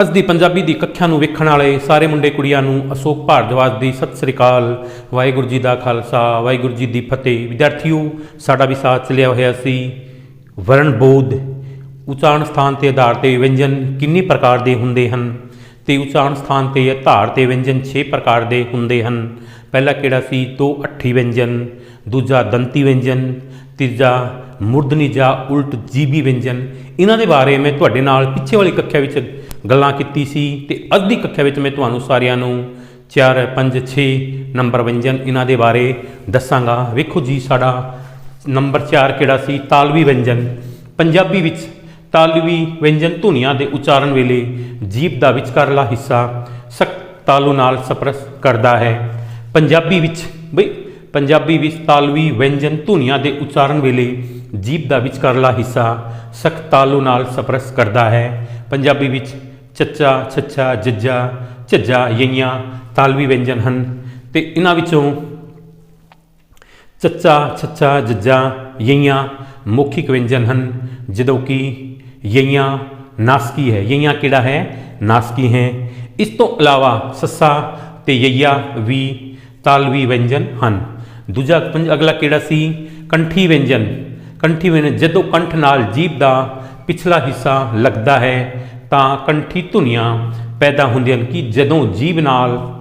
ਅੱਜ ਦੀ ਪੰਜਾਬੀ ਦੀ ਕੱਖਾਂ ਨੂੰ ਵੇਖਣ ਵਾਲੇ ਸਾਰੇ ਮੁੰਡੇ ਕੁੜੀਆਂ ਨੂੰ ਅਸ਼ੋਕ ਭਾਰਦਵਾਜ ਦੀ ਸਤਿ ਸ੍ਰੀ ਅਕਾਲ, ਵਾਹਿਗੁਰੂ ਜੀ ਦਾ ਖਾਲਸਾ, ਵਾਹਿਗੁਰੂ ਜੀ ਦੀ ਫਤਿਹ। ਵਿਦਿਆਰਥੀਓ, ਸਾਡਾ ਵੀ ਸਾਥ ਚੱਲਿਆ ਹੋਇਆ ਸੀ ਵਰਣ ਬੋਧ, ਉਚਾਰਨ ਸਥਾਨ ਤੇ ਆਧਾਰ ਤੇ ਵਿਅੰਜਨ ਕਿੰਨੇ ਪ੍ਰਕਾਰ ਦੇ ਹੁੰਦੇ ਹਨ ਤੇ ਉਚਾਰਨ ਸਥਾਨ ਤੇ ਆਧਾਰ ਤੇ ਵਿਅੰਜਨ 6 ਪ੍ਰਕਾਰ ਦੇ ਹੁੰਦੇ ਹਨ। ਪਹਿਲਾ ਕਿਹੜਾ ਸੀ? ਤੋ ਅੱਠੀ ਵਿਅੰਜਨ, ਦੂਜਾ ਦੰਤੀ ਵਿਅੰਜਨ, ਤੀਜਾ ਮੁਰਦਨੀ ਜਾਂ ਉਲਟ ਜੀਬੀ ਵਿਅੰਜਨ। ਇਹਨਾਂ ਦੇ ਬਾਰੇ ਮੈਂ ਤੁਹਾਡੇ ਨਾਲ ਪਿੱਛੇ ਵਾਲੀ ਕੱਖਿਆ ਵਿੱਚ ਗੱਲਾਂ ਕੀਤੀ ਸੀ ਤੇ ਅੱਜ ਦੀ ਕੱਖਿਆ ਵਿੱਚ ਮੈਂ ਤੁਹਾਨੂੰ ਸਾਰਿਆਂ ਨੂੰ 4 5 6 ਨੰਬਰ ਵਿਅੰਜਨ ਇਹਨਾਂ ਦੇ ਬਾਰੇ ਦੱਸਾਂਗਾ। ਵੇਖੋ ਜੀ, ਸਾਡਾ ਨੰਬਰ 4 ਕਿਹੜਾ ਸੀ? ਤਾਲਵੀ ਵਿਅੰਜਨ। ਪੰਜਾਬੀ ਵਿੱਚ ਤਾਲਵੀ ਵਿਅੰਜਨ ਧੁਨੀਆਂ ਦੇ ਉਚਾਰਨ ਵੇਲੇ ਜੀਭ ਦਾ ਵਿਚਕਾਰਲਾ ਹਿੱਸਾ ਸਖਤ ਤਾਲੂ ਨਾਲ ਸਪਰਸ਼ ਕਰਦਾ ਹੈ। ਪੰਜਾਬੀ ਵਿੱਚ ਬਈ, ਪੰਜਾਬੀ ਵਿੱਚ ਤਾਲਵੀ ਵਿਅੰਜਨ ਧੁਨੀਆਂ ਦੇ ਉਚਾਰਨ ਵੇਲੇ ਜੀਭ ਦਾ ਵਿਚਕਾਰਲਾ ਹਿੱਸਾ ਸਖਤ ਤਾਲੂ ਨਾਲ ਸਪਰਸ਼ ਕਰਦਾ ਹੈ। ਪੰਜਾਬੀ ਵਿੱਚ ਚੱਚਾ, ਛੱਛਾ, ਜੱਜਾ, ਝੱਜਾ, ਯਈਆਂ, ਤਾਲਵੀ ਵਿਅੰਜਨ ਹਨ। ਤੇ ਇਹਨਾਂ ਵਿੱਚੋਂ ਚੱਚਾ, ਛੱਛਾ, ਜੱਜਾ, ਯਈਆਂ ਮੌਖਿਕ ਵਿਅੰਜਨ ਹਨ। ਜਦੋਂ ਕਿ ਯਈਆਂ ਨਾਸਕੀ ਹੈ। ਯਈਆਂ ਕਿਹੜਾ ਹੈ? ਨਾਸਕੀ ਹੈ। ਇਸ ਤੋਂ ਇਲਾਵਾ ਸੱਸਾ ਤੇ ਯਈਆ ਵੀ ਤਾਲਵੀ ਵਿਅੰਜਨ ਹਨ। ਦੂਜਾ ਪੰਜ, ਅਗਲਾ ਕਿਹੜਾ ਸੀ? ਕੰਠੀ ਵਿਅੰਜਨ। ਕੰਠੀ ਵਿਅੰਜਨ ਜਦੋਂ ਕੰਠ ਨਾਲ ਜੀਭ ਦਾ ਪਿਛਲਾ ਹਿੱਸਾ ਲੱਗਦਾ ਹੈ ਤਾਂ ਕੰਠੀ ਧੁਨੀਆਂ ਪੈਦਾ ਹੁੰਦੀਆਂ ਹਨ ਕਿ ਜਦੋਂ ਜੀਭ ਨਾਲ,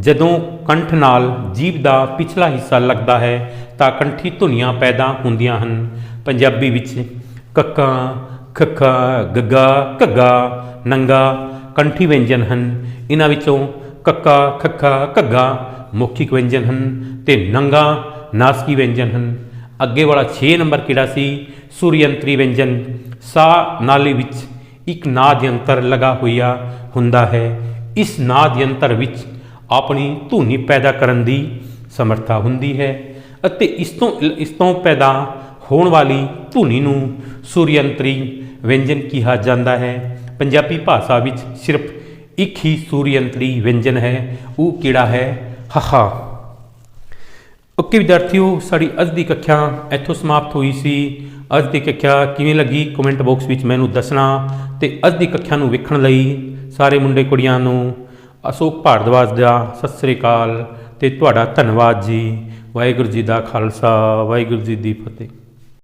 ਜਦੋਂ ਕੰਠ ਨਾਲ ਜੀਭ ਦਾ ਪਿਛਲਾ ਹਿੱਸਾ ਲੱਗਦਾ ਹੈ, ਤਾਂ ਕੰਠੀ ਧੁਨੀਆਂ ਪੈਦਾ ਹੁੰਦੀਆਂ ਹਨ। ਪੰਜਾਬੀ ਵਿੱਚ ਕੱਕਾ, ਖੱਖਾ, ਗੱਗਾ, ਘੱਗਾ, ਨੰਗਾ, ਕੰਠੀ ਵਿਅੰਜਨ ਹਨ। ਇਹਨਾਂ ਵਿੱਚੋਂ ਕੱਕਾ, ਖੱਖਾ, ਘੱਗਾ ਮੌਖਿਕ ਵਿਅੰਜਨ ਹਨ ਤੇ ਨੰਗਾ ਨਾਸਕੀ ਵਿਅੰਜਨ ਹਨ। ਅੱਗੇ ਵਾਲਾ 6 ਨੰਬਰ ਕਿਹੜਾ ਸੀ? ਸੂਰਯੰਤਰੀ ਵਿਅੰਜਨ। ਸਾ ਨਾਲੀ ਵਿੱਚ ਇੱਕ ਨਾਦ ਯੰਤਰ ਲਗਾ ਹੋਇਆ ਹੁੰਦਾ ਹੈ। ਇਸ ਨਾਦ ਯੰਤਰ ਵਿੱਚ ਆਪਣੀ ਧੁਨੀ ਪੈਦਾ ਕਰਨ ਦੀ ਸਮਰੱਥਾ ਹੁੰਦੀ ਹੈ ਅਤੇ ਇਸ ਤੋਂ ਇਸ ਤੋਂ ਪੈਦਾ ਹੋਣ ਵਾਲੀ ਧੁਨੀ ਨੂੰ ਸੂਰਯੰਤਰੀ ਵਿਅੰਜਨ ਕਿਹਾ ਜਾਂਦਾ ਹੈ। ਪੰਜਾਬੀ ਭਾਸ਼ਾ ਵਿੱਚ ਸਿਰਫ ਇੱਕ ਹੀ ਸੂਰਯੰਤਰੀ ਵਿਅੰਜਨ ਹੈ, ਉਹ ਕਿਹੜਾ ਹੈ? ਹਹਾ। ਓਕੇ ਵਿਦਿਆਰਥੀਓ, ਸਾਡੀ ਅੱਜ ਦੀ ਕੱਖਿਆ ਇੱਥੋਂ ਸਮਾਪਤ ਹੋਈ ਸੀ। ਅੱਜ ਦੀ ਕੱਖਿਆ ਕਿਵੇਂ ਲੱਗੀ ਕਮੈਂਟ ਬਾਕਸ ਵਿੱਚ ਮੈਨੂੰ ਦੱਸਣਾ ਤੇ ਅੱਜ ਦੀ ਕੱਖਿਆ ਨੂੰ ਵੇਖਣ ਲਈ ਸਾਰੇ ਮੁੰਡੇ ਕੁੜੀਆਂ ਨੂੰ ਅਸ਼ੋਕ ਭਾਰਦਵਾਜ ਦਾ ਸਤਿ ਸ੍ਰੀ ਅਕਾਲ ਤੇ ਤੁਹਾਡਾ ਧੰਨਵਾਦ ਜੀ। ਵਾਹਿਗੁਰੂ ਜੀ ਦਾ ਖਾਲਸਾ, ਵਾਹਿਗੁਰੂ ਜੀ ਦੀ ਫਤਿਹ।